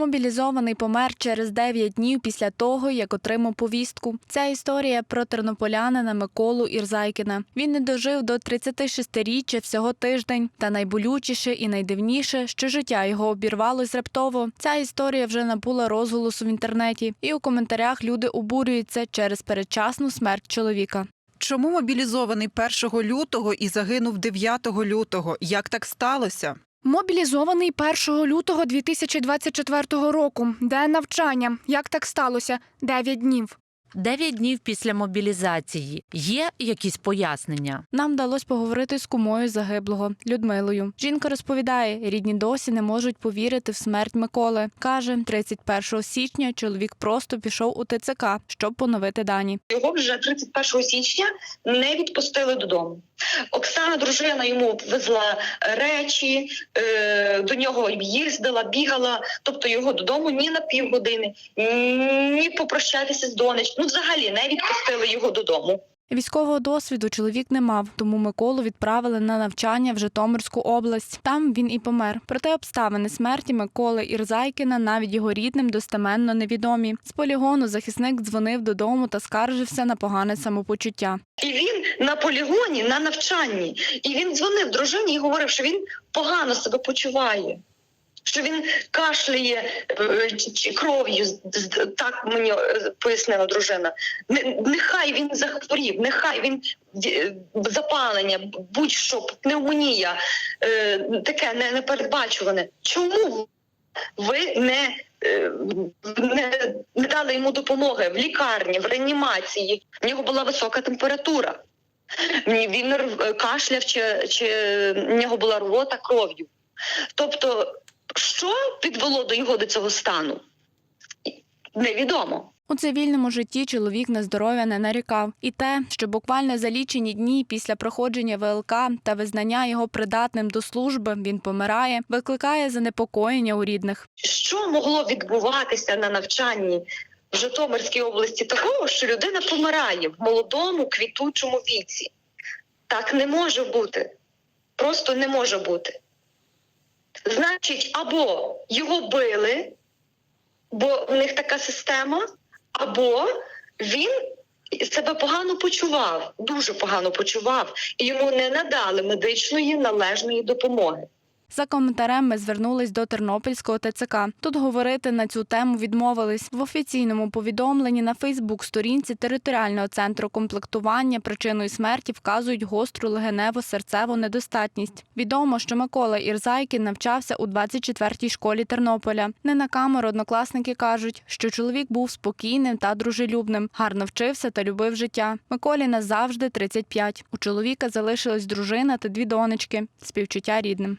Мобілізований помер через 9 днів після того, як отримав повістку. Ця історія про тернополянина Миколу Ірзайкіна. Він не дожив до 36-річчя всього тиждень. Та найболючіше і найдивніше, що життя його обірвалось раптово. Ця історія вже набула розголосу в інтернеті, і у коментарях люди обурюються через передчасну смерть чоловіка. Чому мобілізований 1 лютого і загинув 9 лютого? Як так сталося? Мобілізований 1 лютого 2024 року. Де навчання? Як так сталося? 9 днів. Дев'ять днів після мобілізації є якісь пояснення? Нам вдалося поговорити з кумою загиблого Людмилою. Жінка розповідає, рідні досі не можуть повірити в смерть Миколи. Каже, 31 січня чоловік просто пішов у ТЦК, щоб поновити дані. Його вже 31 січня не відпустили додому. Оксана, дружина, йому везла речі, е, до нього їздила, бігала, тобто його додому ні на півгодини, ні попрощатися з донечкою. Ну, взагалі не відпустили його додому. Військового досвіду чоловік не мав, тому Миколу відправили на навчання в Житомирську область. Там він і помер. Проте обставини смерті Миколи Ірзайкіна навіть його рідним достеменно невідомі. З полігону захисник дзвонив додому та скаржився на погане самопочуття. І він на полігоні, на навчанні. І він дзвонив дружині і говорив, що він погано себе почуває. Що він кашляє е, кров'ю, так мені е, пояснила дружина. Нехай він захворів, нехай він е, запалення, будь-що, пневмонія, таке непередбачуване. Чому ви не, не, не дали йому допомоги в лікарні, в реанімації? В нього була висока температура. Він кашляв, чи, чи в нього була рвота кров'ю. Тобто, що підвело до його до цього стану? Невідомо. У цивільному житті чоловік на здоров'я не нарікав. І те, що буквально за лічені дні після проходження ВЛК та визнання його придатним до служби він помирає, викликає занепокоєння у рідних. Що могло відбуватися на навчанні в Житомирській області такого, що людина помирає в молодому квітучому віці? Так не може бути. Просто не може бути. Значить, або його били, бо в них така система, або він себе погано почував, дуже погано почував, і йому не надали медичної належної допомоги. За коментарем ми звернулись до Тернопільського ТЦК. Тут говорити на цю тему відмовились. В офіційному повідомленні на Фейсбук-сторінці територіального центру комплектування причиною смерті вказують гостру легеневу серцеву недостатність. Відомо, що Микола Ірзайкін навчався у 24-й школі Тернополя. Не на камеру однокласники кажуть, що чоловік був спокійним та дружелюбним, гарно вчився та любив життя. Миколі назавжди 35. У чоловіка залишилась дружина та дві донечки. Співчуття рідним.